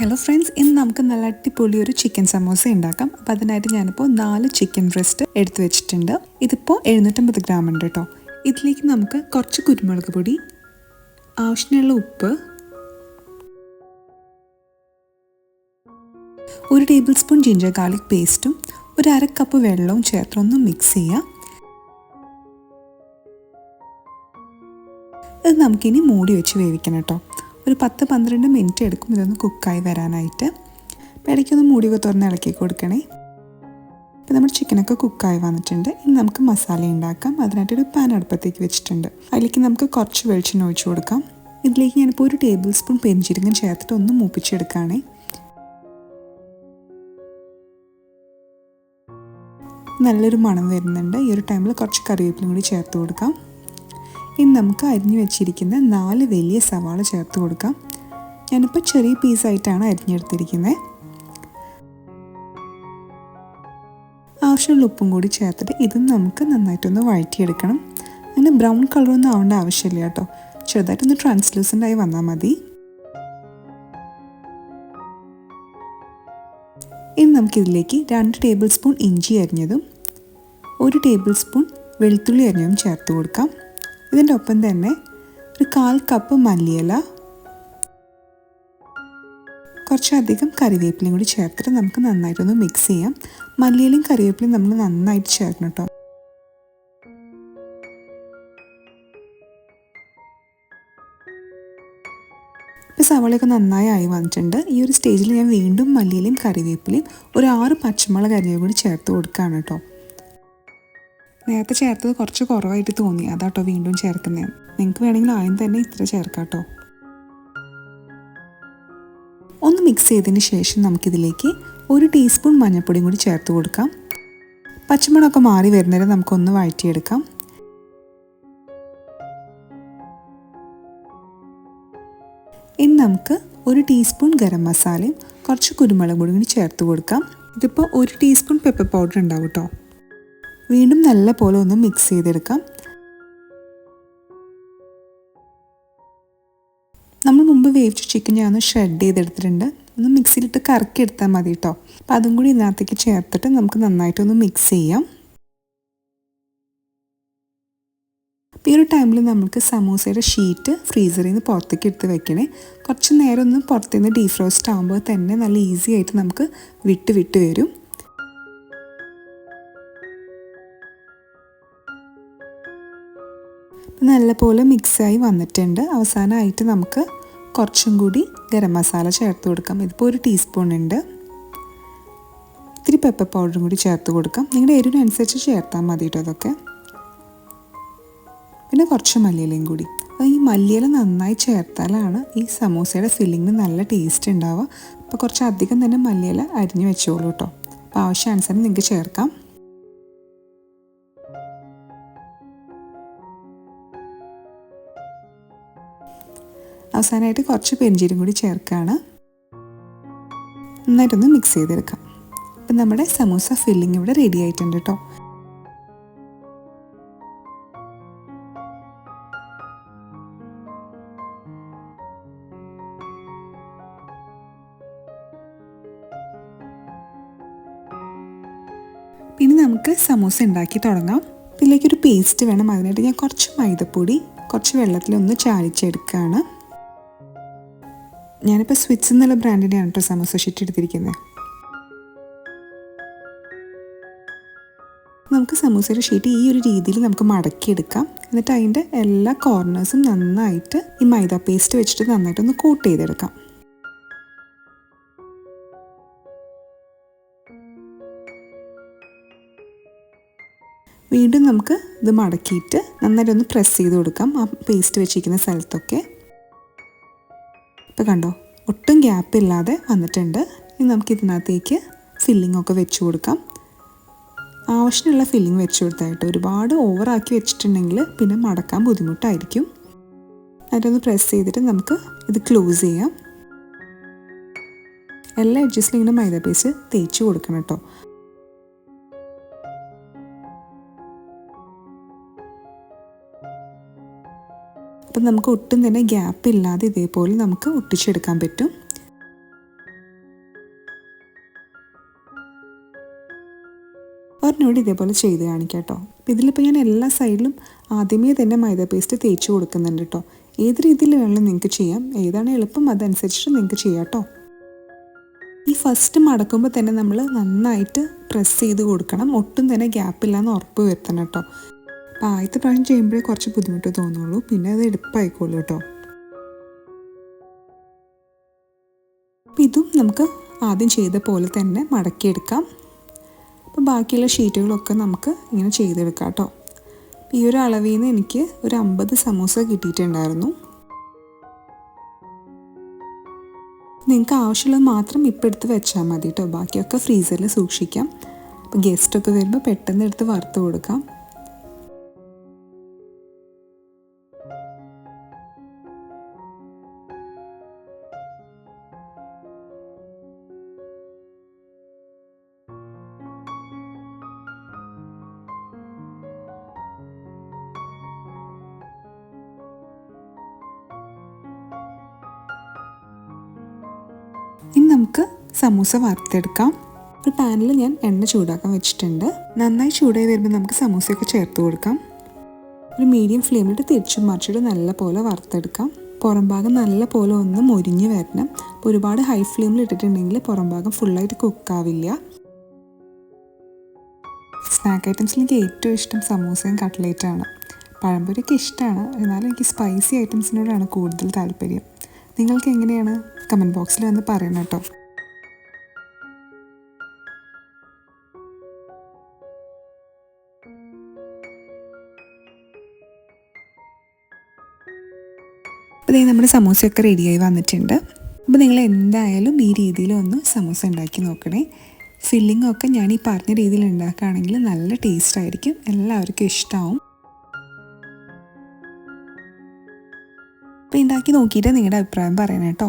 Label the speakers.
Speaker 1: Hello friends ഇന്ന് നമുക്ക് നല്ല അടിപൊളി ഒരു ചിക്കൻ സമോസ ഉണ്ടാക്കാം. അപ്പോൾ അതിനായിട്ട് ഞാനിപ്പോൾ നാല് ചിക്കൻ ബ്രസ്റ്റ് എടുത്തു വെച്ചിട്ടുണ്ട്. ഇതിപ്പോൾ എഴുന്നൂറ്റമ്പത് ഗ്രാം ഉണ്ട് കേട്ടോ ഇതിലേക്ക് നമുക്ക് കുറച്ച് കുരുമുളക് പൊടി ആവശ്യത്തിനുള്ള ഉപ്പ് ഒരു ടേബിൾ സ്പൂൺ ജിഞ്ചർ ഗാർലിക് പേസ്റ്റും ഒരു അര കപ്പ് വെള്ളവും ചേർത്തൊന്ന് മിക്സ് ചെയ്യാം. ഇത് നമുക്കിനി മൂടി വെച്ച് വേവിക്കണം കേട്ടോ ഒരു പത്ത് പന്ത്രണ്ട് മിനിറ്റ് എടുക്കും. ഇതൊന്ന് കുക്കായി വരാനായിട്ട്. ഇടയ്ക്കൊന്ന് മൂടിയൊക്കെ തുറന്ന് ഇളക്കി കൊടുക്കണേ. അപ്പോൾ നമ്മുടെ ചിക്കനൊക്കെ കുക്കായി വന്നിട്ടുണ്ട്. ഇനി നമുക്ക് മസാല ഉണ്ടാക്കാം. അതിനായിട്ട് ഒരു പാൻ അടുപ്പത്തേക്ക് വെച്ചിട്ടുണ്ട്. അതിലേക്ക് നമുക്ക് കുറച്ച് വെളിച്ചെണ്ണ ഒഴിച്ചു കൊടുക്കാം. ഇതിലേക്ക് ഞാനിപ്പോൾ ഒരു ടേബിൾ സ്പൂൺ പെരിഞ്ചീരകം ചേർത്തിട്ട് ഒന്ന് മൂപ്പിച്ചെടുക്കുകയാണേ. നല്ലൊരു മണം വരുന്നുണ്ട്. ഈ ഒരു ടൈമിൽ കുറച്ച് കറിവേപ്പിലും കൂടി ചേർത്ത് കൊടുക്കാം. ഇനി നമുക്ക് അരിഞ്ഞു വെച്ചിരിക്കുന്ന നാല് വലിയ സവാള ചേർത്ത് കൊടുക്കാം. ഞാനിപ്പോൾ ചെറിയ പീസായിട്ടാണ് അരിഞ്ഞെടുത്തിരിക്കുന്നത്. ആവശ്യമുള്ള ഉപ്പും കൂടി ചേർത്തിട്ട് ഇതും നമുക്ക് നന്നായിട്ടൊന്ന് വഴറ്റിയെടുക്കണം. അങ്ങനെ ബ്രൗൺ കളറൊന്നും ആവേണ്ട ആവശ്യമില്ല കേട്ടോ. ചെറുതായിട്ടൊന്ന് ട്രാൻസ്ലൂസന്റ് ആയി വന്നാൽ മതി. ഇനി നമുക്കിതിലേക്ക് രണ്ട് ടേബിൾ സ്പൂൺ ഇഞ്ചി അരിഞ്ഞതും ഒരു ടേബിൾ സ്പൂൺ വെളുത്തുള്ളി അരിഞ്ഞതും ചേർത്ത് കൊടുക്കാം. ഇതിന്റെ ഒപ്പം തന്നെ ഒരു കാൽ കപ്പ് മല്ലിയില കുറച്ചധികം കറിവേപ്പിലയും കൂടി ചേർത്തിട്ട് നമുക്ക് നന്നായിട്ടൊന്ന് മിക്സ് ചെയ്യാം. മല്ലിയിലും കറിവേപ്പിലയും നമ്മൾ നന്നായിട്ട് ചേർക്കണം കേട്ടോ. ഇപ്പോൾ സവാളയൊക്കെ നന്നായി ആയി വന്നിട്ടുണ്ട്. ഈ ഒരു സ്റ്റേജിൽ ഞാൻ വീണ്ടും മല്ലിയിലയും കറിവേപ്പിലയും ഒരു ആറ് പച്ചമുളക് അരിയും കൂടി ചേർത്ത് കൊടുക്കുകയാണ് കേട്ടോ. നേരത്തെ ചേർത്തത് കുറച്ച് കുറവായിട്ട് തോന്നി. അതാട്ടോ വീണ്ടും ചേർക്കുന്നത് നിങ്ങൾക്ക് വേണമെങ്കിൽ ആദ്യം തന്നെ ഇത്ര ചേർക്കാട്ടോ. കേട്ടോ ഒന്ന് മിക്സ് ചെയ്തതിന് ശേഷം നമുക്കിതിലേക്ക് ഒരു ടീസ്പൂൺ മഞ്ഞൾപ്പൊടിയും കൂടി ചേർത്ത് കൊടുക്കാം. പച്ചമുളകൊക്കെ മാറി വരുന്നവരെ നമുക്കൊന്ന് വഴറ്റിയെടുക്കാം. ഇനി നമുക്ക് ഒരു ടീസ്പൂൺ ഗരം മസാലയും കുറച്ച് കുരുമുളക് പൊടിയും കൂടി ചേർത്ത് കൊടുക്കാം. ഇതിപ്പോൾ ഒരു ടീസ്പൂൺ പെപ്പർ പൗഡർ ഉണ്ടാവും കേട്ടോ വീണ്ടും നല്ല പോലെ ഒന്ന് മിക്സ് ചെയ്തെടുക്കാം. നമ്മൾ മുമ്പ് വേവിച്ച ചിക്കൻ ഞാൻ ഒന്ന് ഷ്രെഡ് ചെയ്തെടുത്തിട്ടുണ്ട്. ഒന്ന് മിക്സിയിലിട്ട് കറക്കി എടുത്താൽ മതി കേട്ടോ അപ്പോൾ അതും കൂടി ഇതിനകത്തേക്ക് ചേർത്തിട്ട് നമുക്ക് നന്നായിട്ടൊന്ന് മിക്സ് ചെയ്യാം. അപ്പോൾ ഈ ഒരു ടൈമിൽ നമുക്ക് സമൂസയുടെ ഷീറ്റ് ഫ്രീസറിൽ നിന്ന് പുറത്തേക്ക് എടുത്ത് വെക്കണേ. കുറച്ച് നേരം ഒന്ന് പുറത്തുനിന്ന് ഡീഫ്രോസ്റ്റ് ആകുമ്പോൾ തന്നെ നല്ല ഈസി ആയിട്ട് നമുക്ക് വിട്ട് വിട്ട് വരും. നല്ലപോലെ മിക്സായി വന്നിട്ടുണ്ട്. അവസാനമായിട്ട് നമുക്ക് കുറച്ചും കൂടി ഗരം മസാല ചേർത്ത് കൊടുക്കാം. ഇതിപ്പോൾ ഒരു ടീസ്പൂൺ ഉണ്ട്. ഇത്തിരി പെപ്പർ പൗഡറും കൂടി ചേർത്ത് കൊടുക്കാം. നിങ്ങളുടെ എരിവിനനുസരിച്ച് ചേർത്താൽ മതി കേട്ടോ അതൊക്കെ പിന്നെ കുറച്ച് മല്ലിയിലയും കൂടി. അപ്പോൾ ഈ മല്ലിയില നന്നായി ചേർത്താലാണ് ഈ സമൂസയുടെ ഫില്ലിങ്ങിന് നല്ല ടേസ്റ്റ് ഉണ്ടാവുക. അപ്പോൾ കുറച്ച് അധികം തന്നെ മല്ലിയില അരിഞ്ഞ് വെച്ചോളൂ കേട്ടോ അപ്പോൾ ആവശ്യാനുസരണം നിങ്ങൾക്ക് ചേർക്കാം. അവസാനമായിട്ട് കുറച്ച് പെരിഞ്ചീരും കൂടി ചേർക്കുകയാണ്. നന്നായിട്ടൊന്ന് മിക്സ് ചെയ്തെടുക്കാം. അപ്പം നമ്മുടെ സമൂസ ഫില്ലിംഗ് ഇവിടെ റെഡി ആയിട്ടുണ്ട് കേട്ടോ. ഇനി നമുക്ക് സമൂസ ഉണ്ടാക്കി തുടങ്ങാം. ഇതിലേക്കൊരു പേസ്റ്റ് വേണം. അതിനായിട്ട് ഞാൻ കുറച്ച് മൈദപ്പൊടി കുറച്ച് വെള്ളത്തിലൊന്ന് ചാലിച്ചെടുക്കുകയാണ്. ഞാനിപ്പോൾ സ്വിച്ച് എന്നുള്ള ബ്രാൻഡിന്റെയാണ് കേട്ടോ സമോസ ഷീറ്റ് എടുത്തിരിക്കുന്നത്. നമുക്ക് സമൂസയുടെ ഷീറ്റ് ഈ ഒരു രീതിയിൽ നമുക്ക് മടക്കിയെടുക്കാം. എന്നിട്ട് അതിന്റെ എല്ലാ കോർണേഴ്സും നന്നായിട്ട് ഈ മൈദ പേസ്റ്റ് വെച്ചിട്ട് നന്നായിട്ടൊന്ന് കോട്ട് ചെയ്തെടുക്കാം. വീണ്ടും നമുക്ക് ഇത് മടക്കിയിട്ട് നന്നായിട്ടൊന്ന് പ്രസ് ചെയ്ത് കൊടുക്കാം ആ പേസ്റ്റ് വെച്ചിരിക്കുന്ന സ്ഥലത്തൊക്കെ. കണ്ടോ? ഒട്ടും ഗ്യാപ്പ് ഇല്ലാതെ വന്നിട്ടുണ്ട്. ഇനി നമുക്ക് ഇതിനകത്തേക്ക് ഫില്ലിംഗ് ഒക്കെ വെച്ച് കൊടുക്കാം. ആവശ്യമുള്ള ഫില്ലിംഗ് വെച്ച് കൊടുത്തായിട്ട് ഒരുപാട് ഓവറാക്കി വെച്ചിട്ടുണ്ടെങ്കിൽ പിന്നെ മടക്കാൻ ബുദ്ധിമുട്ടായിരിക്കും. അതിനൊന്ന് പ്രസ് ചെയ്തിട്ട് നമുക്ക് ഇത് ക്ലോസ് ചെയ്യാം. എല്ലാ അഡ്ജസ്റ്റിലും ഇങ്ങനെ മൈദ പേസ്റ്റ് തേച്ച് കൊടുക്കണം കേട്ടോ. അപ്പം നമുക്ക് ഒട്ടും തന്നെ ഗ്യാപ്പ് ഇല്ലാതെ ഇതേപോലെ നമുക്ക് ഒട്ടിച്ചെടുക്കാൻ പറ്റും. ഒരെണ്ണോട് ഇതേപോലെ ചെയ്ത് കാണിക്കാം കേട്ടോ അപ്പോൾ ഇതിലിപ്പോൾ ഞാൻ എല്ലാ സൈഡിലും ആദ്യമേ തന്നെ മൈദ പേസ്റ്റ് തേച്ച് കൊടുക്കുന്നുണ്ട് കേട്ടോ ഏത് രീതിയിൽ വേണമെങ്കിലും നിങ്ങൾക്ക് ചെയ്യാം. ഏതാണ് എളുപ്പം അതനുസരിച്ചിട്ട് നിങ്ങൾക്ക് ചെയ്യാം കേട്ടോ ഈ ഫസ്റ്റ് മടക്കുമ്പോൾ തന്നെ നമ്മൾ നന്നായിട്ട് പ്രസ് ചെയ്ത് കൊടുക്കണം. ഒട്ടും തന്നെ ഗ്യാപ്പില്ലാന്ന് ഉറപ്പ് വരുത്തണം കേട്ടോ അപ്പോൾ ആദ്യത്തെ പ്രാവശ്യം ചെയ്യുമ്പോഴേ കുറച്ച് ബുദ്ധിമുട്ട് തോന്നുള്ളൂ. പിന്നെ അത് എളുപ്പമായിക്കോളൂ കേട്ടോ. അപ്പോൾ ഇതും നമുക്ക് ആദ്യം ചെയ്ത പോലെ തന്നെ മടക്കിയെടുക്കാം. അപ്പോൾ ബാക്കിയുള്ള ഷീറ്റുകളൊക്കെ നമുക്ക് ഇങ്ങനെ ചെയ്തെടുക്കാം കേട്ടോ. ഈ ഒരു അളവിൽ നിന്ന് എനിക്ക് ഒരു അമ്പത് സമൂസ കിട്ടിയിട്ടുണ്ടായിരുന്നു. നിങ്ങൾക്ക് ആവശ്യമുള്ളത് മാത്രം ഇപ്പം എടുത്ത് വെച്ചാൽ മതി കേട്ടോ. ബാക്കിയൊക്കെ ഫ്രീസറിൽ സൂക്ഷിക്കാം. അപ്പോൾ ഗസ്റ്റൊക്കെ വരുമ്പോൾ പെട്ടെന്ന് എടുത്ത് വറുത്ത് കൊടുക്കാം. നമുക്ക് സമൂസ വറുത്തെടുക്കാം. ഒരു പാനിൽ ഞാൻ എണ്ണ ചൂടാക്കാൻ വെച്ചിട്ടുണ്ട്. നന്നായി ചൂടായി വരുമ്പോൾ നമുക്ക് സമൂസയൊക്കെ ചേർത്ത് കൊടുക്കാം. ഒരു മീഡിയം ഫ്ലെയിമിലിട്ട് തിരിച്ചും മറിച്ചിട്ട് നല്ല പോലെ വറുത്തെടുക്കാം. പുറം ഭാഗം നല്ല പോലെ ഒന്ന് മൊരിഞ്ഞ് വരണം. അപ്പോൾ ഒരുപാട് ഹൈ ഫ്ലെയിമിൽ ഇട്ടിട്ടുണ്ടെങ്കിൽ പുറം ഭാഗം ഫുള്ളായിട്ട് കുക്കാവില്ല സ്നാക്ക് ഐറ്റംസിൽ എനിക്ക് ഏറ്റവും ഇഷ്ടം സമൂസയും കട്ട്ലേറ്റാണ് പഴംപൊരിയൊക്കെ ഇഷ്ടമാണ്. എന്നാലും എനിക്ക് സ്പൈസി ഐറ്റംസിനോടാണ് കൂടുതൽ താല്പര്യം. നിങ്ങൾക്ക് എങ്ങനെയാണ്? കമന്റ് ബോക്സിൽ വന്ന് പറയണം കേട്ടോ. അപ്പോൾ നമ്മുടെ സമൂസയൊക്കെ റെഡിയായി വന്നിട്ടുണ്ട്. അപ്പോൾ നിങ്ങൾ എന്തായാലും ഈ രീതിയിൽ ഒന്ന് സമൂസ ഉണ്ടാക്കി നോക്കണേ. ഫില്ലിംഗ് ഒക്കെ ഞാൻ ഈ പറഞ്ഞ രീതിയിൽ ഉണ്ടാക്കുകയാണെങ്കിൽ നല്ല ടേസ്റ്റ് ആയിരിക്കും. എല്ലാവർക്കും ഇഷ്ടമാവും അപ്പോൾ ഉണ്ടാക്കി നോക്കിയിട്ട് നിങ്ങളുടെ അഭിപ്രായം പറയണം കേട്ടോ.